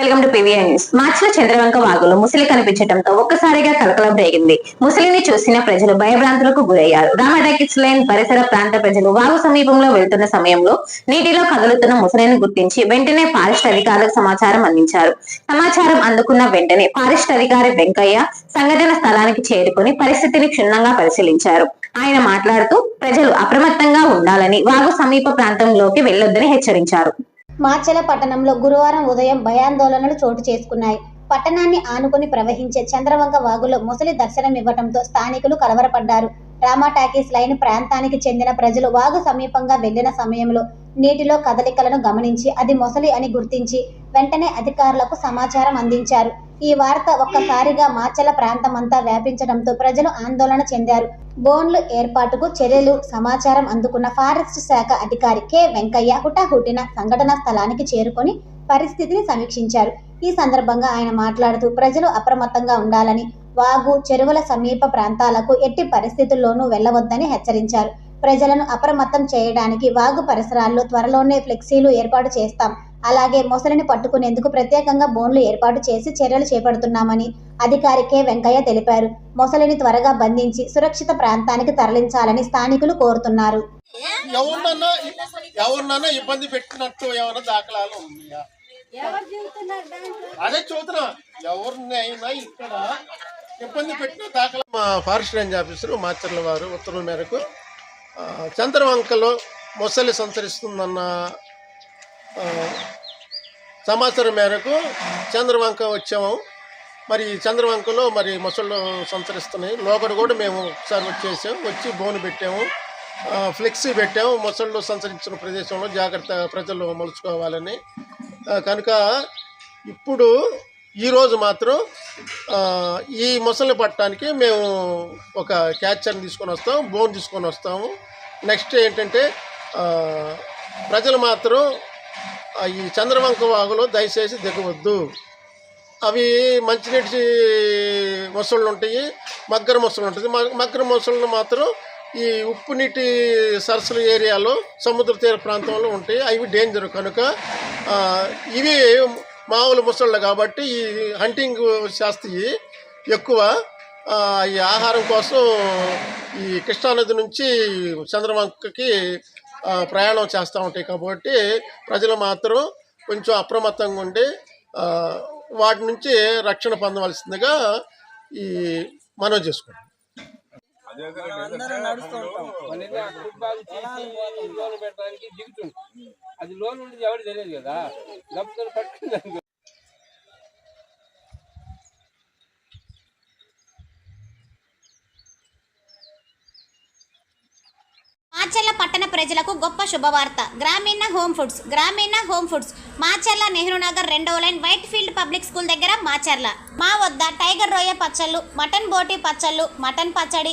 Welcome to PVR news. మార్చిలో చంద్రవంక వాగులో ముసలి కనిపించడంతో ఒక్కసారిగా కలకలం రేగింది. ముసలిని చూసిన ప్రజలు భయభ్రాంతులకు గురయ్యారు. రామటాకిట్స్ లైన్ పరిసర ప్రాంత ప్రజలు వాగు సమీపంలో వెళ్తున్న సమయంలో నీటిలో కదులుతున్న ముసలిని గుర్తించి వెంటనే ఫారెస్ట్ అధికారులకు సమాచారం అందించారు. సమాచారం అందుకున్న వెంటనే ఫారెస్ట్ అధికారి వెంకయ్య సంఘటన స్థలానికి చేరుకుని పరిస్థితిని క్షుణ్ణంగా పరిశీలించారు. ఆయన మాట్లాడుతూ ప్రజలు అప్రమత్తంగా ఉండాలని వాగు సమీప ప్రాంతంలోకి వెళ్ళొద్దని హెచ్చరించారు. మాచెల పట్టణంలో గురువారం ఉదయం భయాందోళనలు చోటు చేసుకున్నాయి. పట్టణాన్ని ఆనుకుని ప్రవహించే చంద్రవంక వాగులో ముసలి దర్శనమివ్వటంతో స్థానికులు కలవరపడ్డారు. రామా టాకీస్ లైన్ ప్రాంతానికి చెందిన ప్రజలు వాగు సమీపంగా వెళ్ళిన సమయంలో నీటిలో కదలికలను గమనించి అది మొసలి అని గుర్తించి వెంటనే అధికారులకు సమాచారం అందించారు. ఈ వార్త ఒక్కసారిగా మాచెల ప్రాంతమంతా వ్యాపించడంతో ప్రజలు ఆందోళన చెందారు. బోన్లు ఏర్పాటుకు చర్యలు సమాచారం అందుకున్న ఫారెస్ట్ శాఖ అధికారి కె. వెంకయ్య హుటాహుటిన సంఘటనా స్థలానికి చేరుకొని పరిస్థితిని సమీక్షించారు. ఈ సందర్భంగా ఆయన మాట్లాడుతూ ప్రజలు అప్రమత్తంగా ఉండాలని వాగు చెరువుల సమీప ప్రాంతాలకు ఎట్టి పరిస్థితుల్లోనూ వెళ్ళవద్దని హెచ్చరించారు. ప్రజలను అప్రమత్తం చేయడానికి వాగు పరిసరాల్లో త్వరలోనే ఫ్లెక్సీలు ఏర్పాటు చేస్తాం. అలాగే మొసలిని పట్టుకునేందుకు ప్రత్యేకంగా బోన్లు ఏర్పాటు చేసి చర్యలు చేపడుతున్నామని అధికారి కె. వెంకయ్య తెలిపారు. మొసలిని త్వరగా బంధించి సురక్షిత ప్రాంతానికి తరలించాలని స్థానికులు కోరుతున్నారు. ఎవరినన్నా ఇబ్బంది పెట్టినట్టు ఏమైనా దాఖలాలు ఉన్నాయా? అదే చూస్తున్నా ఎవరినైనా ఇక్కడ ఇబ్బంది పెట్టిన దాఖలా మా ఫారెస్ట్ రేంజ్ ఆఫీసర్ మాచర్ల వారు ఉత్తర్వుల మేరకు చంద్రవంకలో మొసలి సంచరిస్తుందన్న సమాచారం మేరకు చంద్రవంక వచ్చాము. మరి చంద్రవంకలో మరి మొసళ్ళు సంచరిస్తున్నాయి. లోపల కూడా మేము ఒకసారి వచ్చేసాము వచ్చి బోను పెట్టాము. ఫ్లెక్సీ పెట్టాము. మొసళ్ళు సంచరించిన ప్రదేశంలో జాగ్రత్త ప్రజలు మలుచుకోవాలని. కనుక ఇప్పుడు ఈరోజు మాత్రం ఈ మొసళ్ళు పట్టడానికి మేము ఒక క్యాచర్ని తీసుకొని వస్తాం బోన్ తీసుకొని వస్తాము. నెక్స్ట్ ఏంటంటే ప్రజలు మాత్రం ఈ చంద్రవంక వాగులో దయచేసి దిగవద్దు. అవి మంచినీటి మొసళ్ళు ఉంటాయి మగ్గర మొసళ్ళు ఉంటుంది. మగ్గర మొసళ్ళు మాత్రం ఈ ఉప్పు నీటి సరస్సుల ఏరియాలో సముద్ర తీర ప్రాంతంలో ఉంటాయి. అవి డేంజర్. కనుక ఇవి మామూలు ముసళ్ళు కాబట్టి ఈ హంటింగ్ శాస్త్రి ఎక్కువ. ఈ ఆహారం కోసం ఈ కృష్ణానది నుంచి చంద్రవంకకి ప్రయాణం చేస్తూ ఉంటాయి కాబట్టి ప్రజలు మాత్రం కొంచెం అప్రమత్తంగా ఉండి వాటి నుంచి రక్షణ పొందవలసిందిగా ఈ మనవి చేసుకుంటాం మళ్ళీ ఆ ఫుట్బాల్ చేసి లోన్ పెట్టడానికి దిగుతుంది అది లోన్ ఉండేది ఎవరు తెలియదు కదా? డబ్బులు మాచర్ల పట్టణ ప్రజలకు గొప్ప శుభవార్త. Grameena home foods. Grameena home foods. Macherla Nehru Nagar రెండవ line white field public school దగ్గర మాచర్ల. మా వద్ద టైగర్ రొయ్య పచ్చళ్ళు మటన్ బోటి పచ్చళ్ళు మటన్ పచ్చడి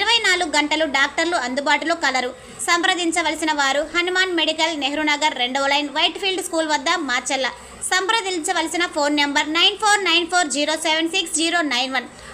ఇరవై నాలుగు గంటలు డాక్టర్లు అందుబాటులో కలరు. సంప్రదించవలసిన వారు హనుమాన్ మెడికల్ నెహ్రూ నగర్ రెండవ లైన్ వైట్ ఫీల్డ్ స్కూల్ వద్ద మాచెల్ల సంప్రదించవలసిన phone number nine four nine four zero seven six zero nine one.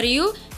మరియు